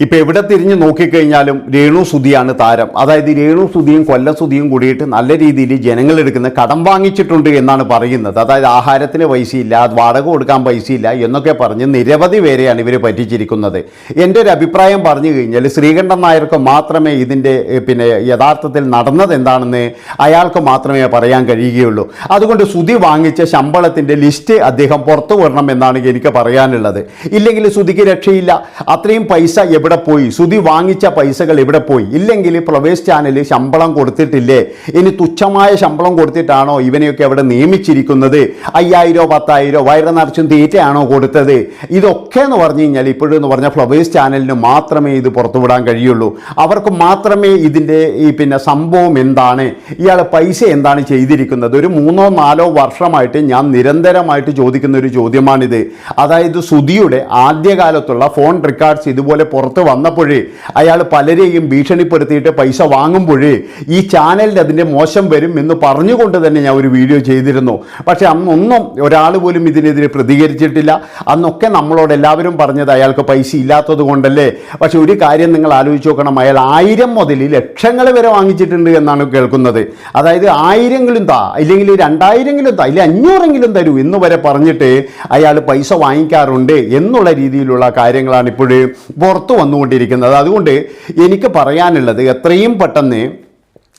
ഇപ്പൊ എവിടെ തിരിഞ്ഞ് നോക്കിക്കഴിഞ്ഞാലും രേണു സുധിയാണ് താരം. അതായത് രേണു സുധിയും കൊല്ലം സുധിയും കൂടിയിട്ട് നല്ല രീതിയിൽ ജനങ്ങളെടുക്കുന്ന കടം വാങ്ങിച്ചിട്ടുണ്ട് എന്നാണ് പറയുന്നത്. അതായത് ആഹാരത്തിന് പൈസയില്ല വാടക കൊടുക്കാൻ പൈസയില്ല എന്നൊക്കെ പറഞ്ഞ് നിരവധി പേരെയാണ് ഇവർ പറ്റിച്ചിരിക്കുന്നത്. എന്റെ ഒരു അഭിപ്രായം പറഞ്ഞു കഴിഞ്ഞാൽ ശ്രീകണ്ഠൻ നായർക്ക് മാത്രമേ ഇതിന്റെ പിന്നെ യഥാർത്ഥത്തിൽ നടന്നത് എന്താണെന്ന് അയാൾക്ക് മാത്രമേ പറയാൻ കഴിയുകയുള്ളൂ. അതുകൊണ്ട് സുധി വാങ്ങിച്ച ശമ്പളത്തിന്റെ ലിസ്റ്റ് അദ്ദേഹം പുറത്തു വരണം എന്നാണ് എനിക്ക് പറയാനുള്ളത്. ഇല്ലെങ്കിൽ സുധിക്ക് രക്ഷയില്ല. അത്രയും പൈസ എവിടെ പോയി? സുധി വാങ്ങിച്ച പൈസകൾ എവിടെ പോയി? ഇല്ലെങ്കിൽ പ്രവേശ് ചാനൽ ശമ്പളം കൊടുത്തിട്ടില്ലേ? ഇനി തുച്ഛമായ ശമ്പളം കൊടുത്തിട്ടാണോ ഇവനെയൊക്കെ അവിടെ നിയമിച്ചിരിക്കുന്നത്? അയ്യായിരോ പത്തായിരോ വയറ് നിറച്ചും തീറ്റയാണോ കൊടുത്തത്? ഇതൊക്കെ എന്ന് പറഞ്ഞു കഴിഞ്ഞാൽ ഇപ്പോഴെന്ന് പറഞ്ഞാൽ ഫ്ലവേഴ്സ് ചാനലിന് മാത്രമേ ഇത് പുറത്തുവിടാൻ കഴിയുള്ളൂ. അവർക്ക് മാത്രമേ ഇതിന്റെ ഈ പിന്നെ സംഭവം എന്താണ്? ഇയാൾ പൈസ എന്താണ് ചെയ്തിരിക്കുന്നത്? ഒരു മൂന്നോ നാലോ വർഷമായിട്ട് ഞാൻ നിരന്തരമായിട്ട് ചോദിക്കുന്ന ഒരു ചോദ്യമാണിത്. അതായത് സുധിയുടെ ആദ്യകാലത്തുള്ള ഫോൺ റെക്കോർഡ്സ് ഇതുപോലെ പുറത്ത് വന്നപ്പോഴേ അയാൾ പലരെയും ഭീഷണിപ്പെടുത്തിയിട്ട് പൈസ വാങ്ങുമ്പോഴേ ഈ ചാനലിന്റെ അതിന്റെ മോശം വരും എന്ന് പറഞ്ഞുകൊണ്ട് തന്നെ ഞാൻ ഒരു വീഡിയോ ചെയ്തിരുന്നു. പക്ഷേ അന്നൊന്നും ഒരാൾ പോലും ഇതിനെതിരെ പ്രതികരിച്ചിട്ടില്ല. അന്നൊക്കെ നമ്മളോട് എല്ലാവരും പറഞ്ഞത് അയാൾക്ക് പൈസ ഇല്ലാത്തത് കൊണ്ടല്ലേ. പക്ഷെ ഒരു കാര്യം നിങ്ങൾ ആലോചിച്ച് നോക്കണം. അയാൾ ആയിരം മുതൽ ലക്ഷങ്ങൾ വരെ വാങ്ങിച്ചിട്ടുണ്ട് എന്നാണ് കേൾക്കുന്നത്. അതായത് ആയിരങ്ങളും താ ഇല്ലെങ്കിൽ രണ്ടായിരങ്ങളും താ അല്ലെങ്കിൽ അഞ്ഞൂറെങ്കിലും തരൂ എന്ന് വരെ പറഞ്ഞിട്ട് അയാൾ പൈസ വാങ്ങിക്കാറുണ്ട് എന്നുള്ള രീതിയിലുള്ള കാര്യങ്ങളാണ് ഇപ്പോഴും പുറത്തു വന്നുകൊണ്ടിരിക്കുന്നത്. അതുകൊണ്ട് എനിക്ക് പറയാനുള്ളത് എത്രയും പെട്ടെന്ന്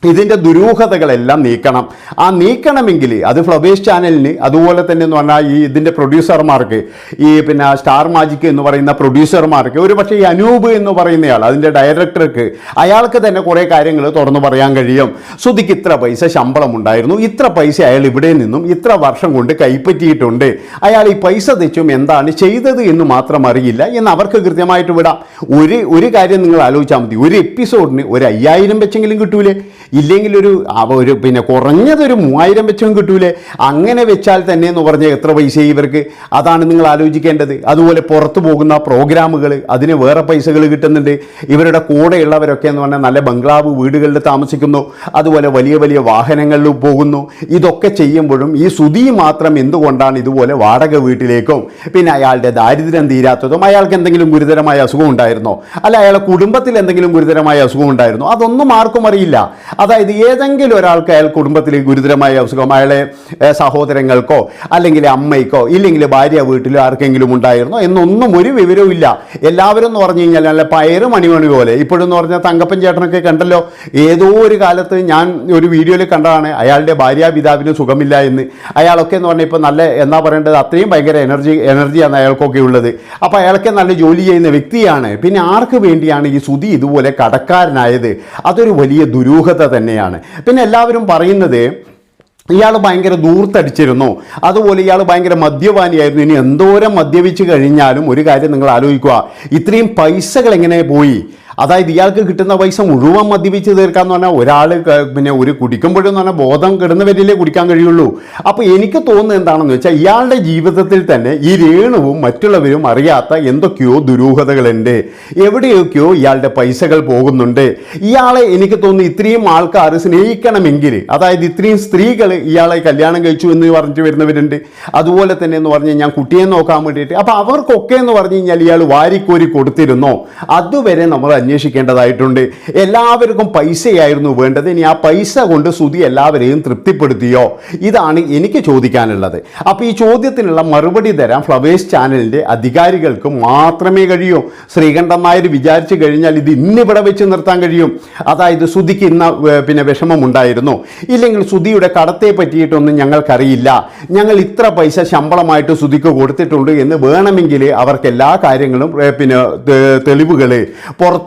ഇതിന്റെ ദുരൂഹതകളെല്ലാം നീക്കണം. ആ നീക്കണമെങ്കിൽ അത് ഫ്ലവേഷ് ചാനലിന് അതുപോലെ തന്നെ എന്ന് പറഞ്ഞാൽ ഈ ഇതിന്റെ പ്രൊഡ്യൂസർമാർക്ക് ഈ പിന്നെ സ്റ്റാർ മാജിക് എന്ന് പറയുന്ന പ്രൊഡ്യൂസർമാർക്ക് ഒരു പക്ഷേ ഈ അനൂപ് എന്ന് പറയുന്നയാൾ അതിന്റെ ഡയറക്ടർക്ക് അയാൾക്ക് തന്നെ കുറേ കാര്യങ്ങൾ തുറന്നു പറയാൻ കഴിയും. ശ്രുതിക്ക് ഇത്ര പൈസ ശമ്പളം ഉണ്ടായിരുന്നു ഇത്ര പൈസ അയാൾ ഇവിടെ നിന്നും ഇത്ര വർഷം കൊണ്ട് കൈപ്പറ്റിയിട്ടുണ്ട്. അയാൾ ഈ പൈസ തെച്ചും എന്താണ് ചെയ്തത് എന്ന് മാത്രം അറിയില്ല എന്ന് അവർക്ക് കൃത്യമായിട്ട് വിടാം. ഒരു ഒരു കാര്യം നിങ്ങൾ ആലോചിച്ചാൽ മതി. ഒരു എപ്പിസോഡിന് ഒരു അയ്യായിരം വെച്ചെങ്കിലും കിട്ടൂലേ? ഇല്ലെങ്കിൽ ഒരു ഒരു പിന്നെ കുറഞ്ഞതൊരു മൂവായിരം വെച്ചും കിട്ടൂലേ? അങ്ങനെ വെച്ചാൽ തന്നെ എന്ന് പറഞ്ഞാൽ എത്ര പൈസ ഇവർക്ക്? അതാണ് നിങ്ങൾ ആലോചിക്കേണ്ടത്. അതുപോലെ പുറത്തു പോകുന്ന പ്രോഗ്രാമുകൾ അതിന് വേറെ പൈസകൾ കിട്ടുന്നുണ്ട്. ഇവരുടെ കൂടെയുള്ളവരൊക്കെ എന്ന് പറഞ്ഞാൽ നല്ല ബംഗ്ലാവ് വീടുകളിൽ താമസിക്കുന്നു. അതുപോലെ വലിയ വലിയ വാഹനങ്ങളിൽ പോകുന്നു. ഇതൊക്കെ ചെയ്യുമ്പോഴും ഈ സുതി മാത്രം എന്തുകൊണ്ടാണ് ഇതുപോലെ വാടക വീട്ടിലേക്കും പിന്നെ അയാളുടെ ദാരിദ്ര്യം തീരാത്തതും അയാൾക്ക് എന്തെങ്കിലും ഗുരുതരമായ അസുഖം ഉണ്ടായിരുന്നോ? അല്ല അയാളെ കുടുംബത്തിൽ എന്തെങ്കിലും ഗുരുതരമായ അസുഖം ഉണ്ടായിരുന്നോ? അതൊന്നും ആർക്കും അറിയില്ല. അതായത് ഏതെങ്കിലും ഒരാൾക്ക് അയാൾ കുടുംബത്തിൽ ഗുരുതരമായ അസുഖം അയാളെ സഹോദരങ്ങൾക്കോ അല്ലെങ്കിൽ അമ്മയ്ക്കോ ഇല്ലെങ്കിൽ ഭാര്യ വീട്ടിലോ ആർക്കെങ്കിലും ഉണ്ടായിരുന്നോ എന്നൊന്നും ഒരു വിവരവും ഇല്ല. എല്ലാവരും എന്ന് പറഞ്ഞു കഴിഞ്ഞാൽ നല്ല പയറ് മണിമണി പോലെ. ഇപ്പോഴെന്ന് പറഞ്ഞാൽ തങ്കപ്പൻ ചേട്ടനൊക്കെ കണ്ടല്ലോ. ഏതോ ഒരു കാലത്ത് ഞാൻ ഒരു വീഡിയോയിൽ കണ്ടതാണ് അയാളുടെ ഭാര്യ പിതാവിന് സുഖമില്ല എന്ന്. അയാളൊക്കെ എന്ന് പറഞ്ഞാൽ ഇപ്പോൾ നല്ല എന്നാ പറയേണ്ടത് അത്രയും ഭയങ്കര എനർജി എനർജിയാണ് അയാൾക്കൊക്കെ ഉള്ളത്. അപ്പോൾ അയാൾക്ക് നല്ല ജോലി ചെയ്യുന്ന വ്യക്തിയാണ്. പിന്നെ ആർക്ക് വേണ്ടിയാണ് ഈ സുതി ഇതുപോലെ കടക്കാരനായത്? അതൊരു വലിയ ദുരൂഹത തന്നെയാണ്. പിന്നെ എല്ലാവരും പറയുന്നത് ഇയാൾ ഭയങ്കര ദൂർത്തടിച്ചിരുന്നു അതുപോലെ ഇയാൾ ഭയങ്കര മദ്യപാനിയായിരുന്നു. ഇനി എന്തോരം മദ്യപിച്ച് കഴിഞ്ഞാലും ഒരു കാര്യം നിങ്ങൾ ആലോചിക്കുക. ഇത്രയും പൈസകൾ എങ്ങനെ പോയി? അതായത് ഇയാൾക്ക് കിട്ടുന്ന പൈസ മുഴുവൻ മദ്യപിച്ച് തീർക്കാന്ന് പറഞ്ഞാൽ ഒരാൾ പിന്നെ ഒരു കുടിക്കുമ്പോഴെന്ന് പറഞ്ഞാൽ ബോധം കിടന്നവരിലേ കുടിക്കാൻ കഴിയുള്ളൂ. അപ്പോൾ എനിക്ക് തോന്നുന്നത് എന്താണെന്ന് വെച്ചാൽ ഇയാളുടെ ജീവിതത്തിൽ തന്നെ ഈ രേണുവും മറ്റുള്ളവരും അറിയാത്ത എന്തൊക്കെയോ ദുരൂഹതകളുണ്ട്. എവിടെയൊക്കെയോ ഇയാളുടെ പൈസകൾ പോകുന്നുണ്ട്. ഇയാളെ എനിക്ക് തോന്നുന്നു ഇത്രയും ആൾക്കാർ സ്നേഹിക്കണമെങ്കിൽ അതായത് ഇത്രയും സ്ത്രീകൾ ഇയാളെ കല്യാണം കഴിച്ചു എന്ന് പറഞ്ഞിട്ട് വരുന്നവരുണ്ട്. അതുപോലെ തന്നെ എന്ന് പറഞ്ഞ് ഞാൻ കുട്ടിയെ നോക്കാൻ വേണ്ടിയിട്ട്. അപ്പോൾ അവർക്കൊക്കെ എന്ന് പറഞ്ഞു കഴിഞ്ഞാൽ ഇയാൾ വാരിക്കോരി കൊടുത്തിരുന്നോ? അതുവരെ നമ്മൾ അന്വേഷിക്കേണ്ടതായിട്ടുണ്ട്. എല്ലാവർക്കും പൈസയായിരുന്നു വേണ്ടത്. ഇനി ആ പൈസ കൊണ്ട് സുതി എല്ലാവരെയും തൃപ്തിപ്പെടുത്തിയോ? ഇതാണ് എനിക്ക് ചോദിക്കാനുള്ളത്. അപ്പോൾ ഈ ചോദ്യത്തിനുള്ള മറുപടി തരാൻ ഫ്ലവേഴ്സ് ചാനലിന്റെ അധികാരികൾക്ക് മാത്രമേ കഴിയൂ. ശ്രീകണ്ഠൻ നായർ വിചാരിച്ചു കഴിഞ്ഞാൽ ഇത് ഇന്നിവിടെ വെച്ച് നിർത്താൻ കഴിയും. അതായത് സുതിക്ക് ഇന്ന പിന്നെ വിഷമമുണ്ടായിരുന്നു. ഇല്ലെങ്കിൽ സുതിയുടെ കടത്തെ പറ്റിയിട്ടൊന്നും ഞങ്ങൾക്കറിയില്ല. ഞങ്ങൾ ഇത്ര പൈസ ശമ്പളമായിട്ട് സുതിക്ക് കൊടുത്തിട്ടുണ്ട് എന്ന് വേണമെങ്കിൽ അവർക്ക് എല്ലാ കാര്യങ്ങളും പിന്നെ തെളിവുകൾ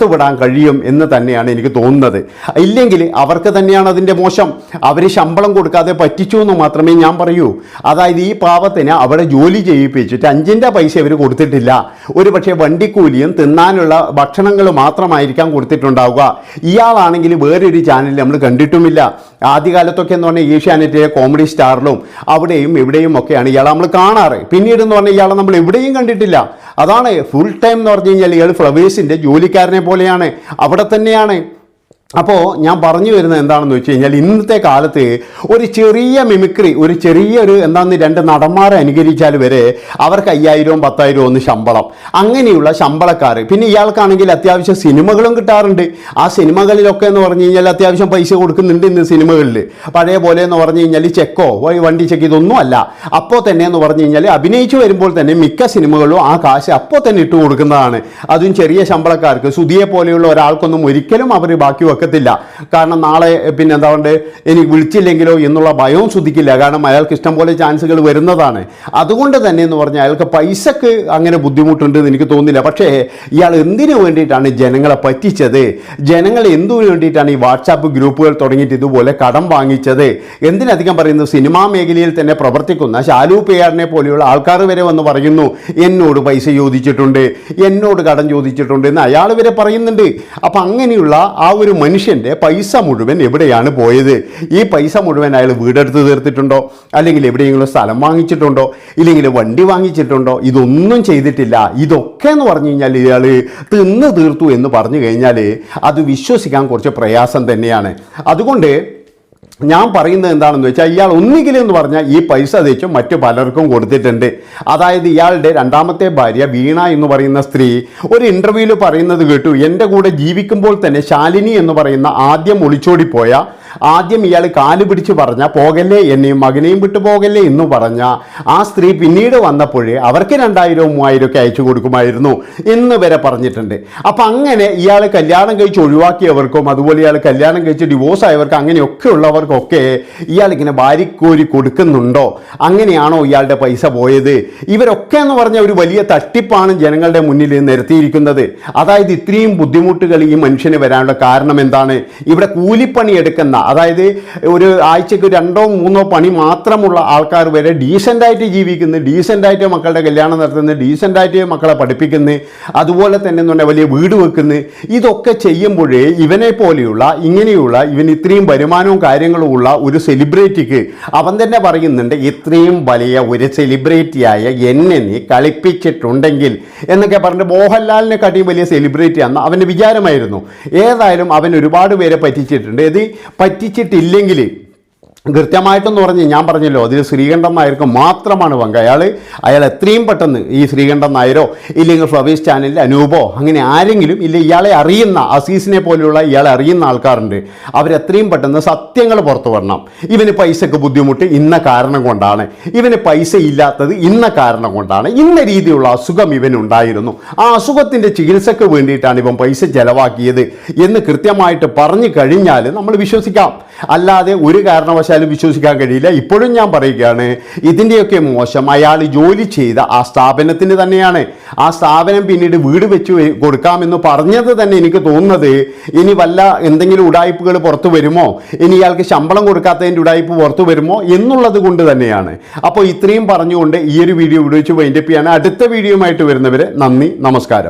പുറത്തുവിടാൻ കഴിയും എന്ന് തന്നെയാണ് എനിക്ക് തോന്നുന്നത്. ഇല്ലെങ്കിൽ അവർക്ക് തന്നെയാണ് അതിന്റെ മോശം. അവർ ശമ്പളം കൊടുക്കാതെ പറ്റിച്ചു എന്ന് മാത്രമേ ഞാൻ പറയൂ. അതായത് ഈ പാവത്തിന് അവിടെ ജോലി ചെയ്യിപ്പിച്ചിട്ട് അഞ്ചിന്റെ പൈസ ഇവർ കൊടുത്തിട്ടില്ല. ഒരു പക്ഷേ വണ്ടിക്കൂലിയും തിന്നാനുള്ള ഭക്ഷണങ്ങൾ മാത്രമായിരിക്കാം കൊടുത്തിട്ടുണ്ടാവുക. ഇയാളാണെങ്കിൽ വേറൊരു ചാനലിൽ നമ്മൾ കണ്ടിട്ടുമില്ല. ആദ്യകാലത്തൊക്കെ എന്ന് പറഞ്ഞാൽ ഏഷ്യാനെറ്റിലെ കോമഡി സ്റ്റാറിലും അവിടെയും ഇവിടെയും ഒക്കെയാണ് ഇയാളെ നമ്മൾ കാണാറ്. പിന്നീട് എന്ന് പറഞ്ഞാൽ ഇയാളെ നമ്മൾ എവിടെയും കണ്ടിട്ടില്ല. അതാണ് ഫുൾ ടൈം എന്ന് പറഞ്ഞു കഴിഞ്ഞാൽ ഇയാൾ ഫ്ലവേഴ്സിന്റെ ജോലിക്കാരനെ പോലെയാണ്. അവിടെ തന്നെയാണ് അപ്പോൾ ഞാൻ പറഞ്ഞു വരുന്നത് എന്താണെന്ന് വെച്ച് കഴിഞ്ഞാൽ ഇന്നത്തെ കാലത്ത് ഒരു ചെറിയ മിമിക്രി ഒരു ചെറിയൊരു എന്താന്ന് രണ്ട് നടന്മാരെ അനുകരിച്ചാൽ വരെ അവർക്ക് അയ്യായിരവും പത്തായിരവും ഒന്ന് ശമ്പളം. അങ്ങനെയുള്ള ശമ്പളക്കാർ പിന്നെ ഇയാൾക്കാണെങ്കിൽ അത്യാവശ്യം സിനിമകളും കിട്ടാറുണ്ട്. ആ സിനിമകളിലൊക്കെ എന്ന് പറഞ്ഞു കഴിഞ്ഞാൽ അത്യാവശ്യം പൈസ കൊടുക്കുന്നുണ്ട് ഇന്ന് സിനിമകളിൽ പഴയ പോലെ എന്ന് പറഞ്ഞു കഴിഞ്ഞാൽ ചെക്കോ വണ്ടി ചെക്ക് ഇതൊന്നും അല്ല. അപ്പോൾ തന്നെ എന്ന് പറഞ്ഞു കഴിഞ്ഞാൽ അഭിനയിച്ചു വരുമ്പോൾ തന്നെ മിക്ക സിനിമകളും ആ കാശ് അപ്പോൾ തന്നെ ഇട്ട് കൊടുക്കുന്നതാണ്. അതും ചെറിയ ശമ്പളക്കാർക്ക്. സുധിയെ പോലെയുള്ള ഒരാൾക്കൊന്നും ഒരിക്കലും അവർ ബാക്കി വെക്കത്തില്ല. കാരണം നാളെ പിന്നെ എന്താ പറയുക എനിക്ക് വിളിച്ചില്ലെങ്കിലോ എന്നുള്ള ഭയവും ശ്രദ്ധിക്കില്ല. കാരണം അയാൾക്ക് ഇഷ്ടം പോലെ ചാൻസുകൾ വരുന്നതാണ്. അതുകൊണ്ട് തന്നെ എന്ന് പറഞ്ഞാൽ അയാൾക്ക് പൈസക്ക് അങ്ങനെ ബുദ്ധിമുട്ടുണ്ട് എന്ന് എനിക്ക് തോന്നുന്നില്ല. പക്ഷേ ഇയാൾ എന്തിനു വേണ്ടിയിട്ടാണ് ജനങ്ങളെ പറ്റിച്ചത്? ജനങ്ങൾ എന്തിനു വേണ്ടിയിട്ടാണ് ഈ വാട്സാപ്പ് ഗ്രൂപ്പുകൾ തുടങ്ങിയിട്ട് ഇതുപോലെ കടം വാങ്ങിച്ചത്? എന്തിനധികം പറയുന്നത് സിനിമാ മേഖലയിൽ തന്നെ പ്രവർത്തിക്കുന്ന ശാലു പേയാറിനെ പോലെയുള്ള ആൾക്കാർ വരെ വന്ന് പറയുന്നു എന്നോട് പൈസ ചോദിച്ചിട്ടുണ്ട് എന്നോട് കടം ചോദിച്ചിട്ടുണ്ട് എന്ന് അയാൾ വരെ പറയുന്നുണ്ട്. അപ്പം അങ്ങനെയുള്ള ആ ഒരു മനുഷ്യന്റെ പൈസ മുഴുവൻ എവിടെയാണ് പോയത്? ഈ പൈസ മുഴുവൻ അയാൾ വീടെടുത്ത് തീർത്തിട്ടുണ്ടോ? അല്ലെങ്കിൽ എവിടെയെങ്കിലും സ്ഥലം വാങ്ങിച്ചിട്ടുണ്ടോ? ഇല്ലെങ്കിൽ വണ്ടി വാങ്ങിച്ചിട്ടുണ്ടോ? ഇതൊന്നും ചെയ്തിട്ടില്ല. ഇതൊക്കെ എന്ന് പറഞ്ഞു കഴിഞ്ഞാൽ ഇയാൾ തിന്ന് തീർത്തു എന്ന് പറഞ്ഞു കഴിഞ്ഞാൽ അത് വിശ്വസിക്കാൻ കുറച്ച് പ്രയാസം തന്നെയാണ്. അതുകൊണ്ട് ഞാൻ പറയുന്നത് എന്താണെന്ന് വെച്ചാൽ ഇയാൾ ഒന്നുകിലെന്ന് പറഞ്ഞാൽ ഈ പൈസ തേച്ചും മറ്റു പലർക്കും കൊടുത്തിട്ടുണ്ട്. അതായത് ഇയാളുടെ രണ്ടാമത്തെ ഭാര്യ വീണ എന്ന് പറയുന്ന സ്ത്രീ ഒരു ഇന്റർവ്യൂവിൽ പറയുന്നത് കേട്ടു. എന്റെ കൂടെ ജീവിക്കുമ്പോൾ തന്നെ ശാലിനി എന്ന് പറയുന്ന ആദ്യം ഒളിച്ചോടിപ്പോയ ആദ്യം ഇയാൾ കാൽ പിടിച്ച് പറഞ്ഞ പോകല്ലേ എന്നെയും മകനെയും വിട്ടു പോകല്ലേ എന്ന് പറഞ്ഞ ആ സ്ത്രീ പിന്നീട് വന്നപ്പോഴേ അവർക്ക് രണ്ടായിരവും മൂവായിരവും ഒക്കെ അയച്ചു കൊടുക്കുമായിരുന്നു എന്ന് വരെ പറഞ്ഞിട്ടുണ്ട്. അപ്പം അങ്ങനെ ഇയാൾ കല്യാണം കഴിച്ച് ഒഴിവാക്കിയവർക്കും അതുപോലെ ഇയാൾ കല്യാണം കഴിച്ച് ഡിവോഴ്സ് ആയവർക്കും അങ്ങനെയൊക്കെ ഉള്ളവർക്കൊക്കെ ഇയാൾ ഇങ്ങനെ വാരിക്കോരി കൊടുക്കുന്നുണ്ടോ? അങ്ങനെയാണോ ഇയാളുടെ പൈസ പോയത്? ഇവരൊക്കെ എന്ന് പറഞ്ഞ ഒരു വലിയ തട്ടിപ്പാണ് ജനങ്ങളുടെ മുന്നിൽ നിരത്തിയിരിക്കുന്നത്. അതായത് ഇത്രയും ബുദ്ധിമുട്ടുകൾ ഈ മനുഷ്യന് വരാനുള്ള കാരണം എന്താണ്? ഇവിടെ കൂലിപ്പണി എടുക്കുന്ന അതായത് ഒരു ആഴ്ചക്ക് രണ്ടോ മൂന്നോ പണി മാത്രമുള്ള ആൾക്കാർ വരെ ഡീസന്റായിട്ട് ജീവിക്കുന്നു ഡീസന്റായിട്ട് മക്കളുടെ കല്യാണം നടത്തുന്നു ഡീസന്റായിട്ട് മക്കളെ പഠിപ്പിക്കുന്നു അതുപോലെ തന്നെ എന്ന് പറഞ്ഞാൽ വലിയ വീട് വെക്കുന്നു. ഇതൊക്കെ ചെയ്യുമ്പോഴേ ഇവനെ പോലെയുള്ള ഇങ്ങനെയുള്ള ഇവൻ ഇത്രയും വരുമാനവും കാര്യങ്ങളും ഉള്ള ഒരു സെലിബ്രിറ്റിക്ക് അവൻ തന്നെ പറയുന്നുണ്ട് ഇത്രയും വലിയ ഒരു സെലിബ്രിറ്റിയായ എന്നെ നീ കളിപ്പിച്ചിട്ടുണ്ടെങ്കിൽ എന്നൊക്കെ പറഞ്ഞിട്ട് മോഹൻലാലിനെ കാട്ടിയും വലിയ സെലിബ്രിറ്റി അന്ന് അവന്റെ വിചാരമായിരുന്നു. ഏതായാലും അവൻ ഒരുപാട് പേരെ പറ്റിച്ചിട്ടുണ്ട്. ഇത് പറ്റിച്ചിട്ടില്ലെങ്കിൽ കൃത്യമായിട്ടെന്ന് പറഞ്ഞ് ഞാൻ പറഞ്ഞല്ലോ അതിൽ ശ്രീകണ്ഠൻ നായർക്ക് മാത്രമാണ് പങ്ക്. അയാൾ അയാൾ എത്രയും പെട്ടെന്ന് ഈ ശ്രീകണ്ഠൻ നായരോ ഇല്ലെങ്കിൽ ഫ്ലവീസ് ചാനലിൽ അനൂപോ അങ്ങനെ ആരെങ്കിലും ഇല്ല ഇയാളെ അറിയുന്ന അസീസിനെ പോലെയുള്ള ഇയാളെ അറിയുന്ന ആൾക്കാരുണ്ട്. അവരെത്രയും പെട്ടെന്ന് സത്യങ്ങൾ പുറത്തു വരണം. ഇവന് പൈസക്ക് ബുദ്ധിമുട്ട് ഇന്ന കാരണം കൊണ്ടാണ്. ഇവന് പൈസ ഇല്ലാത്തത് ഇന്ന കാരണം കൊണ്ടാണ്. ഇന്ന രീതിയിലുള്ള അസുഖം ഇവനുണ്ടായിരുന്നു ആ അസുഖത്തിന്റെ ചികിത്സയ്ക്ക് വേണ്ടിയിട്ടാണ് ഇവൻ പൈസ ചെലവാക്കിയത് എന്ന് കൃത്യമായിട്ട് പറഞ്ഞു കഴിഞ്ഞാൽ നമ്മൾ വിശ്വസിക്കാം. അല്ലാതെ ഒരു കാരണവശാലും വിശ്വസിക്കാൻ കഴിയില്ല. ഇപ്പോഴും ഞാൻ പറയുകയാണ് ഇതിന്റെയൊക്കെ മോശം. അയാൾ ജോലി ചെയ്ത ആ സ്ഥാപനത്തിന് തന്നെയാണ്. ആ സ്ഥാപനം പിന്നീട് വീട് വെച്ച് കൊടുക്കാമെന്ന് പറഞ്ഞത് തന്നെ എനിക്ക് തോന്നുന്നത്. ഇനി വല്ല എന്തെങ്കിലും ഉടായ്പകൾ പുറത്തു വരുമോ? ഇനി ഇയാൾക്ക് ശമ്പളം കൊടുക്കാത്തതിന്റെ ഉടായ്പ പുറത്തു വരുമോ? എന്നുള്ളത് കൊണ്ട് തന്നെയാണ്. അപ്പോൾ ഇത്രയും പറഞ്ഞുകൊണ്ട് ഈ ഒരു വീഡിയോ ഇവിടെ വെച്ച് വൈൻഡപ്പ് ചെയ്യാണ്. അടുത്ത വീഡിയോയുമായിട്ട് വരുന്നവരെ നന്ദി നമസ്കാരം.